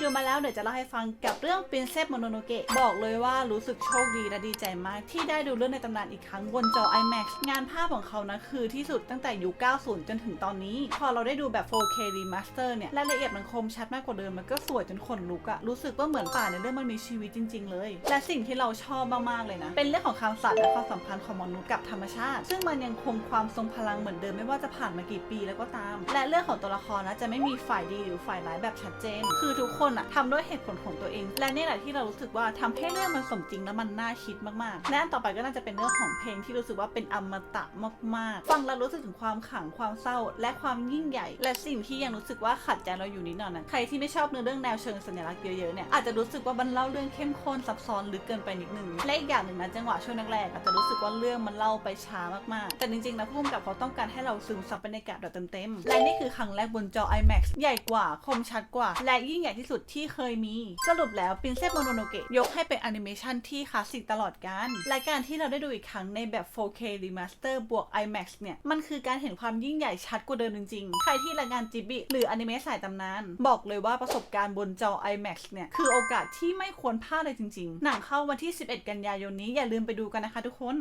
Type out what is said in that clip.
ดูมาแล้วเดี๋ยวจะเล่าให้ฟังกับเรื่อง Princess Mononoke บอกเลยว่ารู้สึกโชคดีและดีใจมาก ที่ได้ดูเรื่องในตำนานอีกครั้งบนจอ IMAX งานภาพของเขานะคือที่สุดตั้งแต่ยุค 90 จนถึงตอนนี้ พอเราได้ดูแบบ 4K Remaster เนี่ยรายละเอียดมันคมชัดมากกว่าเดิมมันก็สวยจนขนลุกอะรู้สึกว่าเหมือนป่าในเรื่องมันมีชีวิตจริง ๆ เลย และสิ่งที่เราชอบมากๆเลยนะ เป็นเรื่องของคำสัตว์และความสัมพันธ์ของมนุษย์กับธรรมชาติ ซึ่งมันยังคงความทรงพลังเหมือนเดิมไม่ว่าจะผ่านมากี่ปีแล้วก็ตาม และเรื่องของตัวละครนะจะไม่มีฝ่ายดีหรือฝ่ายร้ายแบบชัดเจน คือทุกคนอะทำด้วยเหตุผลของตัวเอง และนี่แหละที่เรารู้สึกว่าทำให้เรื่องมันสมจริงและมันน่าคิดมากๆและอันต่อไปก็น่าจะเป็นเรื่องของเพลงที่รู้สึกว่าเป็นอมตะมากๆ ฟังแล้วรู้สึกถึงความขลังความเศร้า และความยิ่งใหญ่ และสิ่งที่ยังรู้สึกว่าขัดใจเราอยู่นิดหน่อยนะใครที่ไม่ชอบเนื้อเรื่องแนวเชิงสัญลักษณ์เยอะๆเนี่ยอาจจะรู้สึกว่ามันเล่าเรื่องเข้มข้นซับซ้อนลึกเกินไปนิดนึงและอีกอย่างหนึ่งนะจังหวะช่วงแรกๆอาจจะรู้สึกว่าเรื่องมันเล่าไปช้ามากๆ แต่จริงๆนะผู้กำกับเขาต้องการให้เราซึมซับบรรยากาศแบบเต็มๆและนี่คือครั้งแรกบนจอ IMAX ใหญ่กว่าคมชัดกว่า และยิ่งใหญ่ที่สุดที่เคยมี สรุปแล้ว Princess Mononoke ยกให้เป็นแอนิเมชันที่คลาสสิกตลอดกาลและการที่เราได้ดูอีกครั้งในแบบ 4K Remaster บวก IMAX เนี่ย มันคือการเห็นความยิ่งใหญ่ชัดกว่าเดิมจริงๆ ใครที่รายงานจิบิหรืออนิเมะสายตำนาน บอกเลยว่าประสบการณ์บนจอ IMAX เนี่ย คือโอกาสที่ไม่ควรพลาดเลยจริงๆ หนังเข้าวันที่ 11 กันยายนนี้อย่าลืมไปดูกันนะคะทุกคน